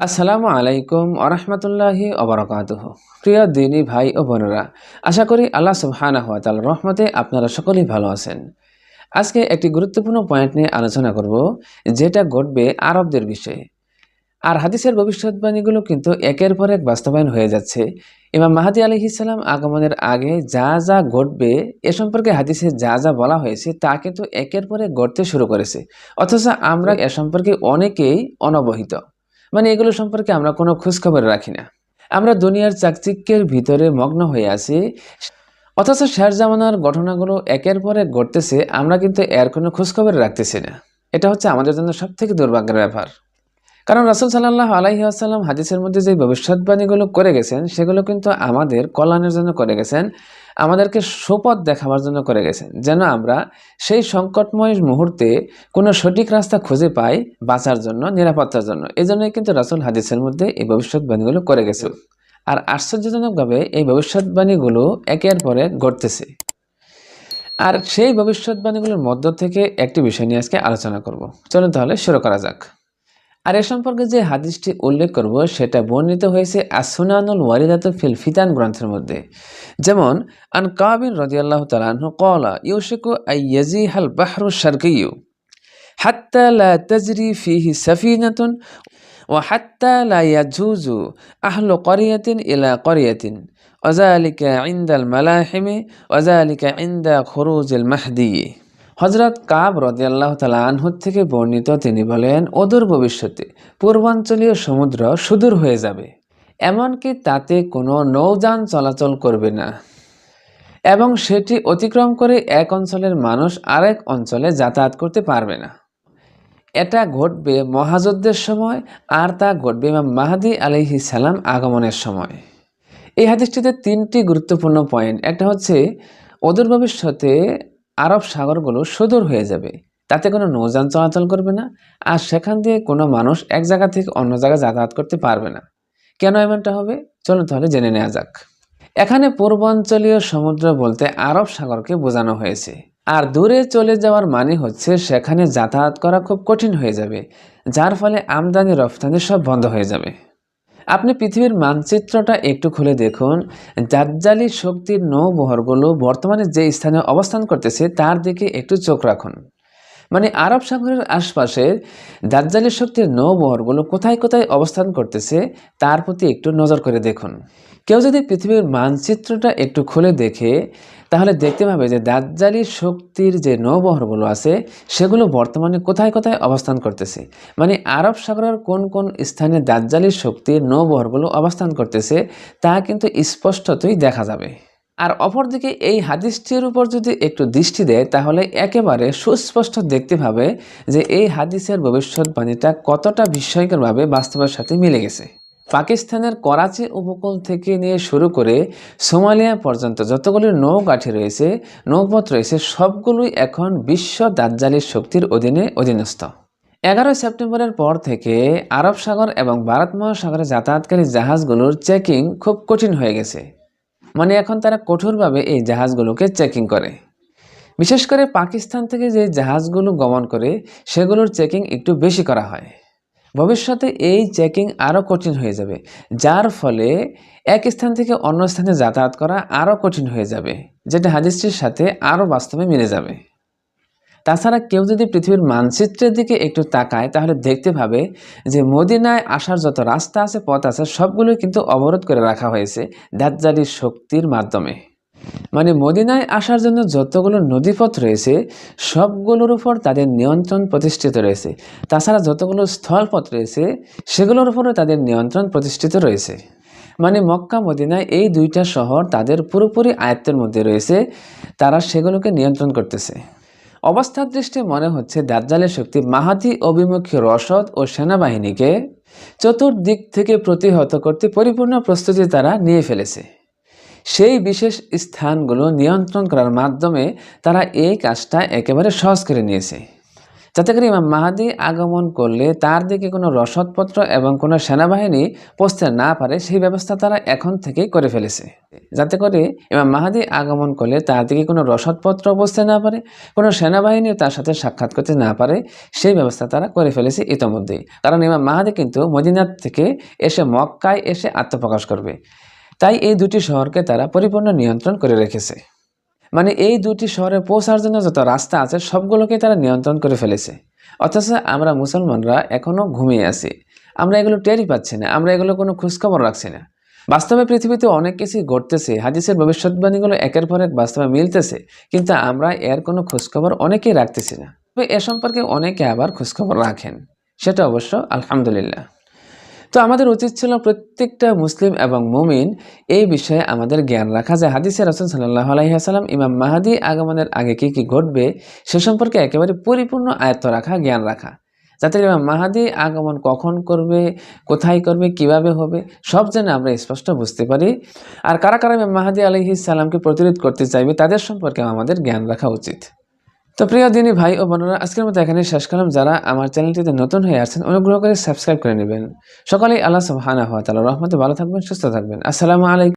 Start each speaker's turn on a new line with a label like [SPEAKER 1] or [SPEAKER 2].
[SPEAKER 1] আসসালামু আলাইকুম আরহামতুল্লাহি অবরাকাতুহ প্রিয় দিনী ভাই ও বোনেরা, আশা করি আল্লাহ সুবহানাহু ওয়া তাআলার রহমতে আপনারা সকলেই ভালো আছেন। আজকে একটি গুরুত্বপূর্ণ পয়েন্ট নিয়ে আলোচনা করব, যেটা ঘটবে আরবদের বিষয়ে। আর হাদিসের ভবিষ্যৎবাণীগুলো কিন্তু একের পর এক বাস্তবায়ন হয়ে যাচ্ছে। ইমাম মাহাদি আলহিসাল্লাম আগমনের আগে যা যা ঘটবে এ সম্পর্কে হাদিসে যা যা বলা হয়েছে তা কিন্তু একের পরে ঘটতে শুরু করেছে। অথচ আমরা এ সম্পর্কে অনেকেই অনবহিত। মানে এগুলো সম্পর্কে আমরা কোনো খোঁজখবর রাখি না। আমরা দুনিয়ার চাকচিক্যের ভিতরে মগ্ন হয়ে আছি। অথচ শেষ জামানার ঘটনাগুলো একের পরে ঘটতেছে, আমরা কিন্তু এর কোনো খোঁজখবর রাখতেছি না। এটা হচ্ছে আমাদের জন্য সব থেকে দুর্ভাগ্যের ব্যাপার। কারণ রাসুল সাল্লাহ আলাহি আসাল্লাম হাদিসের মধ্যে যে ভবিষ্যৎবাণীগুলো করে গেছেন, সেগুলো কিন্তু আমাদের কল্যাণের জন্য করে গেছেন, আমাদেরকে সুপথ দেখাবার জন্য করে গেছেন, যেন আমরা সেই সংকটময় মুহূর্তে কোনো সঠিক রাস্তা খুঁজে পাই বাঁচার জন্য, নিরাপত্তার জন্য। এই জন্যই কিন্তু রাসুল হাদিসের মধ্যে এই ভবিষ্যৎবাণীগুলো করে গেছে আর আশ্চর্যজনকভাবে এই ভবিষ্যৎবাণীগুলো একের পরে ঘটতেছে। আর সেই ভবিষ্যৎবাণীগুলোর মধ্য থেকে একটি বিষয় নিয়ে আজকে আলোচনা করব। চলুন তাহলে শুরু করা যাক। আর এ সম্পর্কে যে হাদিসটি উল্লেখ করব, সেটা বর্ণিত হয়েছে আসুনানুল ওয়ারিদাত ফিল ফিতান গ্রন্থের মধ্যে। যেমন, আন কাবিন রদিয়াল্লাহ তালাহু কলা ইউশিকু আইয়াজি হাল বাহরু শার্কিউ হাত্তা লা তাজরি ফিহি সাফিনাতুন ও হাত্তা লা ইয়াজুজু আহলু করিয়াতিন ইলা করিয়াতিন ওজালিকা ইন্দাল মালাহিমে ওজালিকা ইন্দা খরুজ মাহদিয়ে হজরত কাব রদিয়াল্লাহ তালা আনহুদ থেকে বর্ণিত তিনি বলেন, অদূর ভবিষ্যতে পূর্বাঞ্চলীয় সমুদ্র সুদূর হয়ে যাবে, এমনকি তাতে কোনো নৌযান চলাচল করবে না। এবং সেটি অতিক্রম করে এক অঞ্চলের মানুষ আরেক অঞ্চলে যাতায়াত করতে পারবে না। এটা ঘটবে মহাযুদ্ধের সময়, আর তা ঘটবে ইমাম মাহাদি আলহি সালাম আগমনের সময়। এই হাদিসটিতে তিনটি গুরুত্বপূর্ণ পয়েন্ট একটা হচ্ছে, অদূর ভবিষ্যতে আরব সাগরগুলো সুদূর হয়ে যাবে। তাতে কোনো নৌযান চলাচল করবে না আর সেখান দিয়ে কোনো মানুষ এক জায়গা থেকে অন্য জায়গায় যাতায়াত করতে পারবে না। কেন এমনটা হবে? চলুন তাহলে জেনে নেওয়া যাক। এখানে পূর্বাঞ্চলীয় সমুদ্র বলতে আরব সাগরকে বোঝানো হয়েছে। আর দূরে চলে যাওয়ার মানে হচ্ছে সেখানে যাতায়াত করা খুব কঠিন হয়ে যাবে, যার ফলে আমদানি রফতানি সব বন্ধ হয়ে যাবে। আপনি পৃথিবীর মানচিত্রটা একটু খুলে দেখুন। জাজ্জালি শক্তির নৌবহরগুলো বর্তমানে যে স্থানে অবস্থান করতেছে, তার দিকে একটু চোখ রাখুন। মানে আরব সাগরের আশপাশে দাজ্জালি শক্তির নৌবহরগুলো কোথায় কোথায় অবস্থান করতেছে, তার প্রতি একটু নজর করে দেখুন। কেউ যদি পৃথিবীর মানচিত্রটা একটু খুলে দেখে, তাহলে দেখতে পাবে যে দাজ্জালি শক্তির যে নৌবহরগুলো আছে, সেগুলো বর্তমানে কোথায় কোথায় অবস্থান করতেছে। মানে আরব সাগরের কোন কোন স্থানে দাজ্জালি শক্তির নৌবহরগুলো অবস্থান করতেছে, তা কিন্তু স্পষ্টতই দেখা যাবে। আর অপরদিকে এই হাদিসটির উপর যদি একটু দৃষ্টি দেয়, তাহলে একেবারে সুস্পষ্ট দেখতে পাবে যে এই হাদিসের ভবিষ্যৎবাণীটা কতটা বিস্ময়করভাবে বাস্তবের সাথে মিলে গেছে। পাকিস্তানের করাচি উপকূল থেকে নিয়ে শুরু করে সোমালিয়া পর্যন্ত যতগুলি নৌকাঠি রয়েছে, নৌপথ রয়েছে, সবগুলোই এখন বিশ্ব দাজ্জালির শক্তির অধীনে অধীনস্থ। এগারোই সেপ্টেম্বরের পর থেকে আরব সাগর এবং ভারত মহাসাগরে যাতায়াতকারী জাহাজগুলোর চেকিং খুব কঠিন হয়ে গেছে। মানে এখন তারা কঠোরভাবে এই জাহাজগুলোকে চেকিং করে। বিশেষ করে পাকিস্তান থেকে যে জাহাজগুলো গমন করে, সেগুলোর চেকিং একটু বেশি করা হয়। ভবিষ্যতে এই চেকিং আরও কঠিন হয়ে যাবে, যার ফলে এক স্থান থেকে অন্য স্থানে যাতায়াত করা আরও কঠিন হয়ে যাবে, যেটা হাদিসটির সাথে আরও বাস্তবে মিলে যাবে। তাছাড়া কেউ যদি পৃথিবীর মানচিত্রের দিকে একটু তাকায়, তাহলে দেখতে পাবে যে মদিনায় আসার যত রাস্তা আছে, পথ আছে সবগুলোই কিন্তু অবরোধ করে রাখা হয়েছে দাজ্জালির শক্তির মাধ্যমে। মানে মদিনায় আসার জন্য যতগুলো নদীপথ রয়েছে, সবগুলোর উপর তাদের নিয়ন্ত্রণ প্রতিষ্ঠিত রয়েছে। তাছাড়া যতগুলো স্থলপথ রয়েছে, সেগুলোর উপরও তাদের নিয়ন্ত্রণ প্রতিষ্ঠিত রয়েছে। মানে মক্কা, মদিনায় এই দুইটা শহর তাদের পুরোপুরি আয়ত্তের মধ্যে রয়েছে, তারা সেগুলোকে নিয়ন্ত্রণ করতেছে। অবস্থার দৃষ্টি মনে হচ্ছে দাজ্জালের শক্তি মাহাতি অভিমুখী রসদ ও সেনাবাহিনীকে চতুর্দিক থেকে প্রতিহত করতে পরিপূর্ণ প্রস্তুতি তারা নিয়ে ফেলেছে। সেই বিশেষ স্থানগুলো নিয়ন্ত্রণ করার মাধ্যমে তারা এই কাজটা একেবারে সহজ করে নিয়েছে। যাতে করে ইমাম মাহাদি আগমন করলে তার দিকে কোনো রসদপত্র এবং কোনো সেনাবাহিনী পৌঁছতে না পারে, সেই ব্যবস্থা তারা এখন থেকেই করে ফেলেছে। যাতে করে ইমাম মাহাদি আগমন করলে তার দিকে কোনো রসদপত্র পৌঁছতে না পারে, কোনো সেনাবাহিনী তার সাথে সাক্ষাৎ করতে না পারে, সেই ব্যবস্থা তারা করে ফেলেছে ইতোমধ্যেই। কারণ ইমাম মাহাদি কিন্তু মদিনার থেকে এসে মক্কায় এসে আত্মপ্রকাশ করবে। তাই এই দুটি শহরকে তারা পরিপূর্ণ নিয়ন্ত্রণ করে রেখেছে। মানে এই দুটি শহরে পৌঁছার জন্য যত রাস্তা আছে সবগুলোকে তারা নিয়ন্ত্রণ করে ফেলেছে। অথচ আমরা মুসলমানরা এখনও ঘুমিয়ে আছি। আমরা এগুলো টেরই পাচ্ছি না, আমরা এগুলো কোনো খোঁজখবর রাখছি না। বাস্তবে পৃথিবীতে অনেক কিছুই ঘটতেছে, হাদিসের ভবিষ্যৎবাণীগুলো একের পর এক বাস্তবে মিলতেছে, কিন্তু আমরা এর কোনো খোঁজখবর অনেকেই রাখতেছি না। তবে এ সম্পর্কে অনেকে আবার খোঁজখবর রাখেন, সেটা অবশ্য আলহামদুলিল্লাহ। তো আমাদের উচিত ছিল প্রত্যেকটা মুসলিম এবং মুমিন। এই বিষয়ে আমাদের জ্ঞান রাখা যে হাদিসে রসুল সাল্লাহ আলহিহাসাল্লাম ইমাম মাহাদি আগমনের আগে কি কি ঘটবে, সে সম্পর্কে একেবারে পরিপূর্ণ আয়ত্ত রাখা, জ্ঞান রাখা। যাতে ইমাম মাহাদি আগমন কখন করবে, কোথায় করবে, কীভাবে হবে, সব যেন আমরা স্পষ্ট বুঝতে পারি। আর কারা কারা ইমাম মাহাদি আলহিস সালামকে প্রতিরোধ করতে চাইবে, তাদের সম্পর্কে আমাদের জ্ঞান রাখা উচিত। তো প্রিয় দিনী ভাই ও বোনেরা, আজকের মতো এখানে শেষ করলাম। যারা আমার চ্যানেলটিতে নতুন হয়ে আসছেন অনুগ্রহ করে সাবস্ক্রাইব করে নেবেন। সকলেই আল্লাহ সুবহানাহু ওয়া তাআলার রহমতে ভালো থাকবেন, সুস্থ থাকবেন। আসসালামু আলাইকুম।